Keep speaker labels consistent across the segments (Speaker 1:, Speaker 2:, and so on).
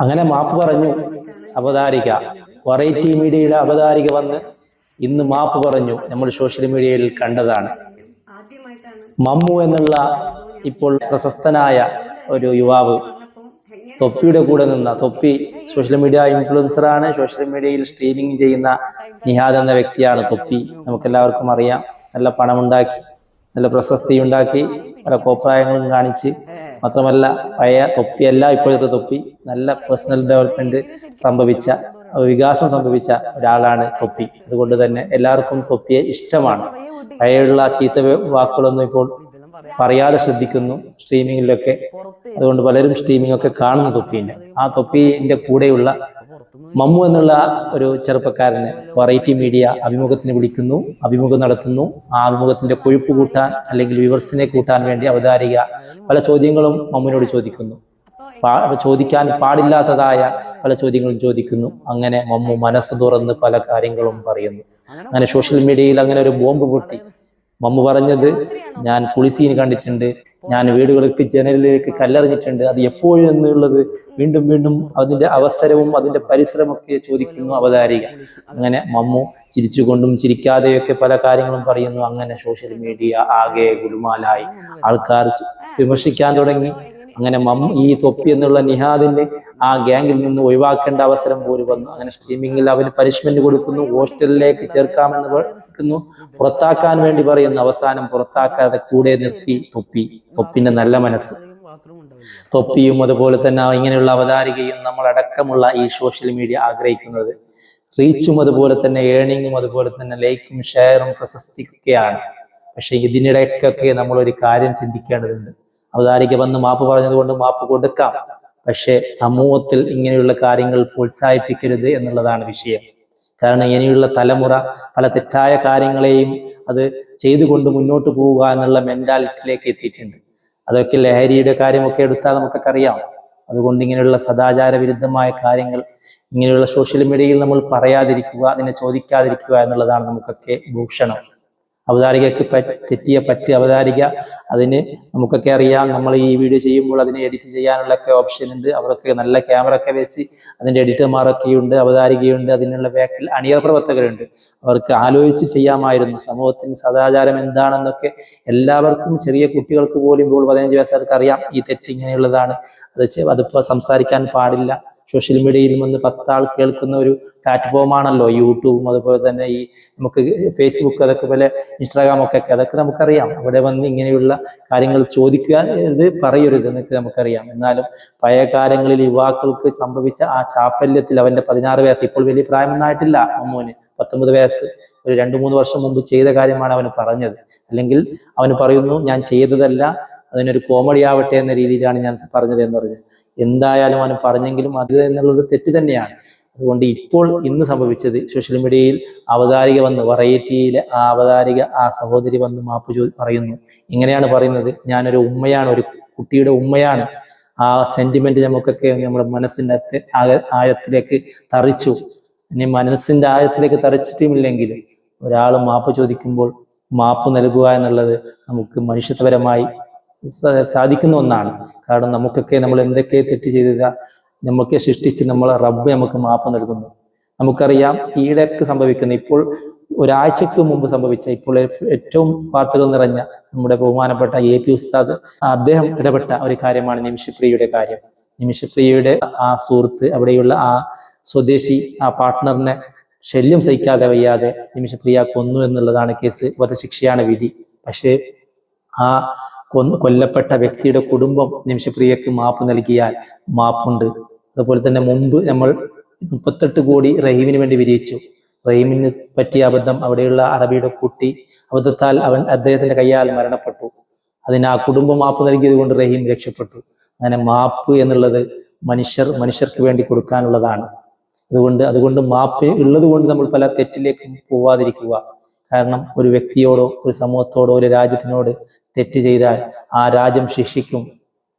Speaker 1: അങ്ങനെ മാപ്പ് പറഞ്ഞു. അവതാരിക വെറൈറ്റി മീഡിയയുടെ അവതാരിക വന്ന് ഇന്ന് മാപ്പ് പറഞ്ഞു. നമ്മൾ സോഷ്യൽ മീഡിയയിൽ കണ്ടതാണ്. മമ്മു എന്നുള്ള ഇപ്പോൾ പ്രശസ്തനായ ഒരു യുവാവ് തൊപ്പിയുടെ കൂടെ നിന്ന തൊപ്പി സോഷ്യൽ മീഡിയ ഇൻഫ്ലുവൻസർ ആണ്. സോഷ്യൽ മീഡിയയിൽ സ്ട്രീമിംഗ് ചെയ്യുന്ന നിഹാദ് എന്ന വ്യക്തിയാണ് തൊപ്പി. നമുക്കെല്ലാവർക്കും അറിയാം. നല്ല പണമുണ്ടാക്കി നല്ല പ്രശസ്തി ഉണ്ടാക്കി പല കോപ്രായങ്ങളും കാണിച്ച് മാത്രമല്ല പഴയ തൊപ്പിയല്ല ഇപ്പോഴത്തെ തൊപ്പി നല്ല പേഴ്സണൽ ഡെവലപ്മെന്റ് സംഭവിച്ച വികാസം സംഭവിച്ച ഒരാളാണ് തൊപ്പി. അതുകൊണ്ട് തന്നെ എല്ലാവർക്കും തൊപ്പിയെ ഇഷ്ടമാണ്. പഴയുള്ള ചീത്ത വാക്കുകളൊന്നും ഇപ്പോൾ പറയാതെ ശ്രദ്ധിക്കുന്നു സ്ട്രീമിങ്ങിലൊക്കെ അതുകൊണ്ട് പലരും സ്ട്രീമിംഗ് ഒക്കെ കാണുന്നു തൊപ്പീന്റെ ആ തൊപ്പീന്റെ കൂടെയുള്ള മമ്മു എന്നുള്ള ഒരു ചെറുപ്പക്കാരനെ വെറൈറ്റി മീഡിയ അഭിമുഖത്തിന് വിളിക്കുന്നു അഭിമുഖം നടത്തുന്നു. ആ അഭിമുഖത്തിന്റെ കൊഴുപ്പ് കൂട്ടാൻ അല്ലെങ്കിൽ വ്യൂവർസിനെ കൂട്ടാൻ വേണ്ടി അവതാരിക പല ചോദ്യങ്ങളും മമ്മുവിനോട് ചോദിക്കുന്നു. ചോദിക്കാൻ പാടില്ലാത്തതായ പല ചോദ്യങ്ങളും ചോദിക്കുന്നു. അങ്ങനെ മമ്മു മനസ്സ് തുറന്ന് പല കാര്യങ്ങളും പറയുന്നു. അങ്ങനെ സോഷ്യൽ മീഡിയയിൽ അങ്ങനെ ഒരു ബോംബ് പൊട്ടി. മമ്മു പറഞ്ഞത് ഞാൻ കുളിസീൻ കണ്ടിട്ടുണ്ട് ഞാൻ വീടുകൾക്ക് ജനലിലേക്ക് കല്ലെറിഞ്ഞിട്ടുണ്ട് അത് എപ്പോഴും എന്നുള്ളത് വീണ്ടും വീണ്ടും അതിന്റെ അവസരവും അതിന്റെ പരിസരമൊക്കെ ചോദിക്കുന്നു അവതാരിക. അങ്ങനെ മമ്മു ചിരിച്ചുകൊണ്ടും ചിരിക്കാതെയൊക്കെ പല കാര്യങ്ങളും പറയുന്നു. അങ്ങനെ സോഷ്യൽ മീഡിയ ആകെ ഗുരുമാലായി. ആൾക്കാർ വിമർശിക്കാൻ തുടങ്ങി. അങ്ങനെ മമ്മു ഈ തൊപ്പി എന്നുള്ള നിഹാദിനെ ആ ഗ്യാങ്ങിൽ നിന്ന് ഒഴിവാക്കേണ്ട അവസരം പോലും വന്നു. അങ്ങനെ സ്ട്രീമിങ്ങിൽ അവന് പനിഷ്മെന്റ് കൊടുക്കുന്നു. ഹോസ്റ്റലിലേക്ക് ചേർക്കാമെന്ന് പറയുന്നു പുറത്താക്കാൻ വേണ്ടി പറയുന്ന അവസാനം പുറത്താക്കാതെ കൂടെ നിർത്തി തൊപ്പി. തൊപ്പിന്റെ നല്ല മനസ്സ്. തൊപ്പിയും അതുപോലെ തന്നെ ഇങ്ങനെയുള്ള അവതാരികയും നമ്മളടക്കമുള്ള ഈ സോഷ്യൽ മീഡിയ ആഗ്രഹിക്കുന്നത്. റീച്ചും അതുപോലെ തന്നെ ഏണിങ്ങും അതുപോലെ തന്നെ ലൈക്കും ഷെയറും പ്രശസ്തിക്കുകയാണ് പക്ഷെ ഇതിനിടയ്ക്കൊക്കെ നമ്മൾ ഒരു കാര്യം ചിന്തിക്കേണ്ടതുണ്ട്. അവതാരിക വന്ന് മാപ്പ് പറഞ്ഞത് കൊണ്ട് മാപ്പ് കൊടുക്കാം. പക്ഷെ സമൂഹത്തിൽ ഇങ്ങനെയുള്ള കാര്യങ്ങൾ പ്രോത്സാഹിപ്പിക്കരുത് എന്നുള്ളതാണ് വിഷയം. കാരണം ഇനിയുള്ള തലമുറ പല തെറ്റായ കാര്യങ്ങളെയും അത് ചെയ്തുകൊണ്ട് മുന്നോട്ട് പോവുക എന്നുള്ള മെന്റാലിറ്റിയിലേക്ക് എത്തിയിട്ടുണ്ട്. അതൊക്കെ ലഹരിയുടെ കാര്യമൊക്കെ എടുത്താൽ നമുക്കൊക്കെ അറിയാം അതുകൊണ്ട് ഇങ്ങനെയുള്ള സദാചാര വിരുദ്ധമായ കാര്യങ്ങൾ ഇങ്ങനെയുള്ള സോഷ്യൽ മീഡിയയിൽ നമ്മൾ പറയാതിരിക്കുക അതിനെ ചോദിക്കാതിരിക്കുക എന്നുള്ളതാണ് നമുക്കൊക്കെ ഭൂഷണം. അവതാരികക്ക് പറ്റ തെറ്റിയ പറ്റ് അവതാരിക അതിന് നമുക്കൊക്കെ അറിയാം. നമ്മൾ ഈ വീഡിയോ ചെയ്യുമ്പോൾ അതിനെ എഡിറ്റ് ചെയ്യാനുള്ള ഒക്കെ ഓപ്ഷൻ ഉണ്ട്. അവരൊക്കെ നല്ല ക്യാമറ ഒക്കെ വെച്ച് അതിന്റെ എഡിറ്റർമാരൊക്കെ ഉണ്ട് അവതാരികയുണ്ട്. അതിനുള്ള ബാക്കിൽ അണിയർ പ്രവർത്തകരുണ്ട്. അവർക്ക് ആലോചിച്ച് ചെയ്യാമായിരുന്നു. സമൂഹത്തിന് സദാചാരം എന്താണെന്നൊക്കെ എല്ലാവർക്കും ചെറിയ കുട്ടികൾക്ക് പോലും ഇപ്പോൾ പതിനഞ്ച് വയസ്സുകാർക്ക് അറിയാം. ഈ തെറ്റ് ഇങ്ങനെയുള്ളതാണ്. അത് അതിപ്പോൾ അതിപ്പോ സംസാരിക്കാൻ പാടില്ല. സോഷ്യൽ മീഡിയയിൽ വന്ന് പത്താൾ കേൾക്കുന്ന ഒരു പ്ലാറ്റ്ഫോമാണല്ലോ യൂട്യൂബും അതുപോലെ തന്നെ ഈ നമുക്ക് ഫേസ്ബുക്ക് അതൊക്കെ പോലെ ഇൻസ്റ്റാഗ്രാം ഒക്കെ അതൊക്കെ നമുക്കറിയാം. അവിടെ വന്ന് ഇങ്ങനെയുള്ള കാര്യങ്ങൾ ചോദിക്കുക ഇത് പറയരുത് എന്നൊക്കെ നമുക്കറിയാം. എന്നാലും പഴയ കാലങ്ങളിൽ യുവാക്കൾക്ക് സംഭവിച്ച ആ ചാപ്പല്യത്തിൽ അവന്റെ പതിനാറ് വയസ്സ് ഇപ്പോൾ വലിയ പ്രായമൊന്നായിട്ടില്ല. അമ്മൂന് പത്തൊമ്പത് വയസ്സ്. ഒരു രണ്ട് മൂന്ന് വർഷം മുമ്പ് ചെയ്ത കാര്യമാണ് അവന് പറഞ്ഞത്. അല്ലെങ്കിൽ അവന് പറയുന്നു ഞാൻ ചെയ്തതല്ല അതിനൊരു കോമഡി ആവട്ടെ എന്ന രീതിയിലാണ് ഞാൻ പറഞ്ഞത് എന്ന് പറഞ്ഞത് എന്തായാലും അവന് പറഞ്ഞെങ്കിലും അത് എന്നുള്ളത് തെറ്റ് തന്നെയാണ്. അതുകൊണ്ട് ഇപ്പോൾ ഇന്ന് സംഭവിച്ചത് സോഷ്യൽ മീഡിയയിൽ അവതാരിക വന്ന് വറൈറ്റിയിലെ ആ അവതാരിക ആ സഹോദരി വന്ന് മാപ്പ് ചോ പറയുന്നു. ഇങ്ങനെയാണ് പറയുന്നത്. ഞാനൊരു ഉമ്മയാണ് ഒരു കുട്ടിയുടെ ഉമ്മയാണ്. ആ സെന്റിമെന്റ് നമുക്കൊക്കെ നമ്മുടെ മനസ്സിന്റെ ആഴത്തിലേക്ക് തറിച്ചു. ഇനി മനസ്സിന്റെ ആഴത്തിലേക്ക് തറിച്ചിട്ടുമില്ലെങ്കിൽ ഒരാൾ മാപ്പ് ചോദിക്കുമ്പോൾ മാപ്പ് നൽകുക എന്നുള്ളത് നമുക്ക് മനുഷ്യത്വപരമായി സാധിക്കുന്ന ഒന്നാണ്. കാരണം നമുക്കൊക്കെ നമ്മൾ എന്തൊക്കെ തെറ്റ് ചെയ്തത് നമുക്ക് സൃഷ്ടിച്ച് നമ്മളെ റബ്ബ് നമുക്ക് മാപ്പ് നൽകുന്നു. നമുക്കറിയാം ഈടക്ക് സംഭവിക്കുന്ന ഇപ്പോൾ ഒരാഴ്ചക്ക് മുമ്പ് സംഭവിച്ച ഇപ്പോൾ ഏറ്റവും വാർത്തകൾ നിറഞ്ഞ നമ്മുടെ ബഹുമാനപ്പെട്ട എ പി ഉസ്താദ് അദ്ദേഹം ഇടപെട്ട ഒരു കാര്യമാണ് നിമിഷപ്രിയയുടെ കാര്യം. നിമിഷപ്രിയയുടെ ആ സുഹൃത്ത് അവിടെയുള്ള ആ സ്വദേശി ആ പാർട്ട്ണറിനെ ശല്യം സഹിക്കാതെ വയ്യാതെ നിമിഷപ്രിയ കൊന്നു എന്നുള്ളതാണ് കേസ്. വധശിക്ഷയാണ് വിധി. പക്ഷേ ആ കൊല്ലപ്പെട്ട വ്യക്തിയുടെ കുടുംബം നിമിഷപ്രിയക്ക് മാപ്പ് നൽകിയാൽ മാപ്പുണ്ട്. അതുപോലെ തന്നെ മുമ്പ് നമ്മൾ മുപ്പത്തെട്ട് കോടി റഹീമിന് വേണ്ടി വിരിയിച്ചു. റഹീമിന് പറ്റിയ അബദ്ധം അവിടെയുള്ള അറബിയുടെ കുട്ടി അബദ്ധത്താൽ അവൻ അദ്ദേഹത്തിന്റെ കയ്യാൽ മരണപ്പെട്ടു. അതിന് ആ കുടുംബം മാപ്പ് നൽകിയത് കൊണ്ട് റഹീം രക്ഷപ്പെട്ടു. അങ്ങനെ മാപ്പ് എന്നുള്ളത് മനുഷ്യർ മനുഷ്യർക്ക് വേണ്ടി കൊടുക്കാനുള്ളതാണ്. അതുകൊണ്ട് അതുകൊണ്ട് മാപ്പ് ഉള്ളത് കൊണ്ട് നമ്മൾ പല തെറ്റിലേക്കും പോവാതിരിക്കുക. കാരണം ഒരു വ്യക്തിയോടോ ഒരു സമൂഹത്തോടോ ഒരു രാജ്യത്തിനോട് തെറ്റ് ചെയ്താൽ ആ രാജ്യം ശിക്ഷിക്കും.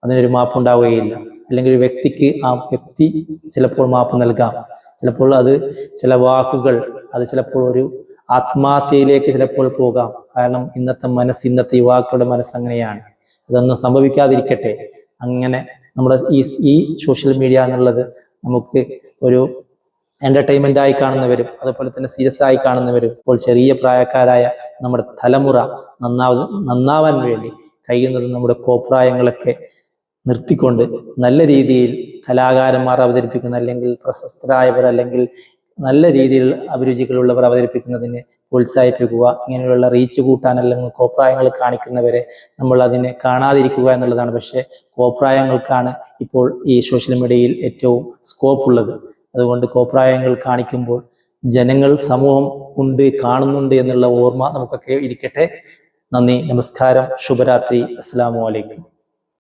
Speaker 1: അതിനൊരു മാപ്പ് ഉണ്ടാവുകയില്ല. അല്ലെങ്കിൽ ഒരു വ്യക്തിക്ക് ആ വ്യക്തി ചിലപ്പോൾ മാപ്പ് നൽകാം. ചിലപ്പോൾ അത് ചില വാക്കുകൾ അത് ചിലപ്പോൾ ഒരു ആത്മഹത്യയിലേക്ക് ചിലപ്പോൾ പോകാം. കാരണം ഇന്നത്തെ മനസ്സ് ഇന്നത്തെ യുവാക്കളുടെ മനസ്സ് അങ്ങനെയാണ്. അതൊന്നും സംഭവിക്കാതിരിക്കട്ടെ. അങ്ങനെ നമ്മുടെ ഈ ഈ സോഷ്യൽ മീഡിയ എന്നുള്ളത് നമുക്ക് ഒരു എന്റർടൈൻമെന്റ് ആയി കാണുന്നവരും അതുപോലെ തന്നെ സീരിയസ് ആയി കാണുന്നവരും ഇപ്പോൾ ചെറിയ പ്രായക്കാരായ നമ്മുടെ തലമുറ നന്നാവ നന്നാവാൻ വേണ്ടി കഴിയുന്നത് നമ്മുടെ കോപ്രായങ്ങളൊക്കെ നിർത്തിക്കൊണ്ട് നല്ല രീതിയിൽ കലാകാരന്മാർ അവതരിപ്പിക്കുന്ന അല്ലെങ്കിൽ പ്രശസ്തരായവർ അല്ലെങ്കിൽ നല്ല രീതിയിൽ അഭിരുചികളുള്ളവർ അവതരിപ്പിക്കുന്നതിനെ പ്രോത്സാഹിപ്പിക്കുക ഇങ്ങനെയുള്ള റീച്ച് കൂട്ടാൻ അല്ലെങ്കിൽ കോപ്രായങ്ങൾ കാണിക്കുന്നവരെ നമ്മൾ അതിനെ കാണാതിരിക്കുക എന്നുള്ളതാണ്. പക്ഷേ കോപ്രായങ്ങൾക്കാണ് ഇപ്പോൾ ഈ സോഷ്യൽ മീഡിയയിൽ ഏറ്റവും സ്കോപ്പ് ഉള്ളത്. അതുകൊണ്ട് കോപ്രായങ്ങൾ കാണിക്കുമ്പോൾ ജനങ്ങൾ സമൂഹം ഉണ്ട് കാണുന്നുണ്ട് എന്നുള്ള ഓർമ്മ നമുക്കൊക്കെ ഇരിക്കട്ടെ. നന്ദി നമസ്കാരം ശുഭരാത്രി. അസ്സാം വലൈക്കും